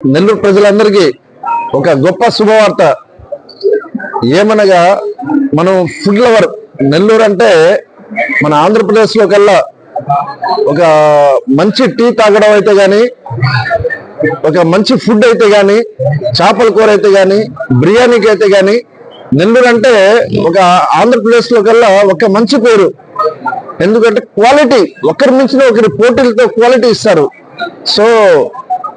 నెల్లూరు ప్రజలందరికీ ఒక గొప్ప శుభవార్త. ఏమనగా మనం ఫుడ్ లవర్ నెల్లూరు అంటే మన ఆంధ్రప్రదేశ్లో కల్లా ఒక మంచి టీ తాగడం అయితే కానీ ఒక మంచి ఫుడ్ అయితే కానీ చేపల కూర అయితే కానీ బిర్యానీకి అయితే కానీ నెల్లూరు అంటే ఒక ఆంధ్రప్రదేశ్లో కల్లా ఒక మంచి పేరు. ఎందుకంటే క్వాలిటీ ఒకరి మించిన ఒకరి పోటీలతో క్వాలిటీ ఇస్తారు. సో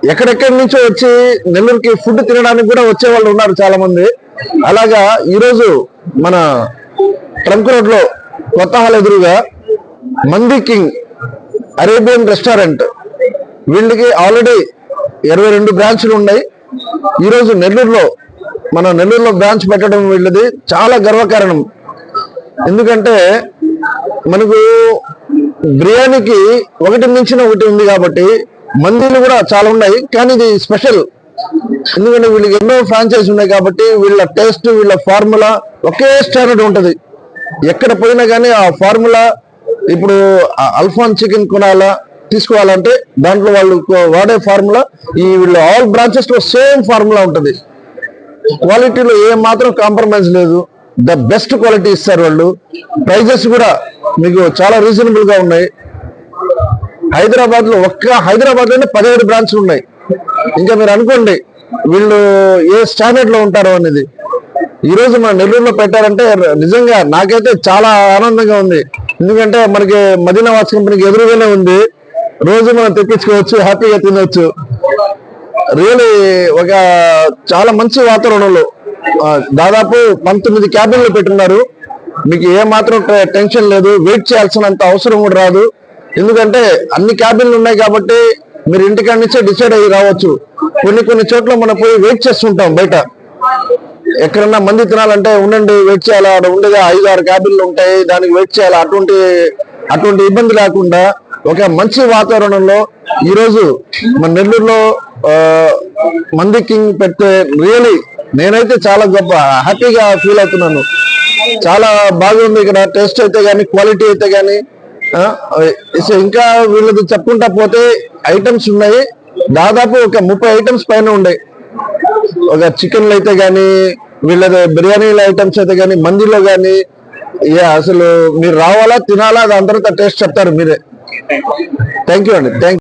ఎక్కడెక్కడి నుంచో వచ్చి నెల్లూరుకి ఫుడ్ తినడానికి కూడా వచ్చే వాళ్ళు ఉన్నారు చాలా మంది అలాగా ఈరోజు మన ట్రంక్ రోడ్లో కొత్త హాల్ ఎదురుగా మంది కింగ్ అరేబియన్ రెస్టారెంట్. వీళ్ళకి ఆల్రెడీ ఇరవై రెండు బ్రాంచ్లు ఉన్నాయి. ఈరోజు నెల్లూరులో మన నెల్లూరులో బ్రాంచ్ పెట్టడం వీళ్ళది చాలా గర్వకారణం. ఎందుకంటే మనకు బిర్యానీకి ఒకటి మించిన ఒకటి ఉంది కాబట్టి మందీలు కూడా చాలా ఉన్నాయి. కానీ ఇది స్పెషల్. ఎందుకంటే వీళ్ళకి ఎన్నో ఫ్రాంచైజ్ ఉన్నాయి కాబట్టి వీళ్ళ టేస్ట్ వీళ్ళ ఫార్ములా ఒకే స్టాండర్డ్ ఉంటుంది. ఎక్కడ పోయినా కానీ ఆ ఫార్ములా ఇప్పుడు అల్ఫాన్ చికెన్ కొనాలా తీసుకోవాలంటే దాంట్లో వాళ్ళు వాడే ఫార్ములా ఈ వీళ్ళు ఆల్ బ్రాంచెస్లో సేమ్ ఫార్ములా ఉంటుంది. క్వాలిటీలో ఏ మాత్రం కాంప్రమైజ్ లేదు. ద బెస్ట్ క్వాలిటీ ఇస్తారు వాళ్ళు. ప్రైజెస్ కూడా మీకు చాలా రీజనబుల్గా ఉన్నాయి. హైదరాబాద్లో ఒక్క హైదరాబాద్లోనే పదిహేడు బ్రాంచ్లు ఉన్నాయి. ఇంకా మీరు అనుకోండి వీళ్ళు ఏ స్టాండర్డ్లో ఉంటారో అనేది. ఈ రోజు మన నెల్లూరులో పెట్టారంటే నిజంగా నాకైతే చాలా ఆనందంగా ఉంది. ఎందుకంటే మనకి మదీనా వాచ్ కంపెనీకి ఎదురుగానే ఉంది. రోజు మనం తెప్పించుకోవచ్చు హ్యాపీగా తినవచ్చు రియలీ ఒక చాలా మంచి వాతావరణంలో దాదాపు పంతొమ్మిది క్యాబిన్లు పెట్టున్నారు. మీకు ఏ మాత్రం టెన్షన్ లేదు. వెయిట్ చేయాల్సినంత అవసరం కూడా రాదు. ఎందుకంటే అన్ని క్యాబిన్లు ఉన్నాయి కాబట్టి మీరు ఇంటికాడ నుంచే డిసైడ్ అయ్యి రావచ్చు. కొన్ని కొన్ని చోట్ల మనం పోయి వెయిట్ చేస్తుంటాం బయట. ఎక్కడన్నా మంది తినాలంటే ఉండండి వెయిట్ చేయాలా. అక్కడ ఉండగా ఐదు ఆరు క్యాబిన్లు ఉంటాయి దానికి వెయిట్ చేయాలా. అటువంటి అటువంటి ఇబ్బంది లేకుండా ఒక మంచి వాతావరణంలో ఈరోజు మన నెల్లూరులో మంది కింగ్ పెట్టే రియలీ నేనైతే చాలా గొప్ప హ్యాపీగా ఫీల్ అవుతున్నాను. చాలా బాగుంది ఇక్కడ టేస్ట్ అయితే కానీ క్వాలిటీ అయితే కానీ ఇంకా వీళ్ళది చెప్పుకుంటా పోతే ఐటమ్స్ ఉన్నాయి. దాదాపు ఒక ముప్పై ఐటమ్స్ పైన ఉన్నాయి ఒక చికెన్లు అయితే కానీ వీళ్ళది బిర్యానీల ఐటమ్స్ అయితే కానీ మందిలో కానీ అసలు మీరు రావాలా తినాలా అది అందరితో టేస్ట్ చెప్తారు మీరే. థ్యాంక్ యూ అండి థ్యాంక్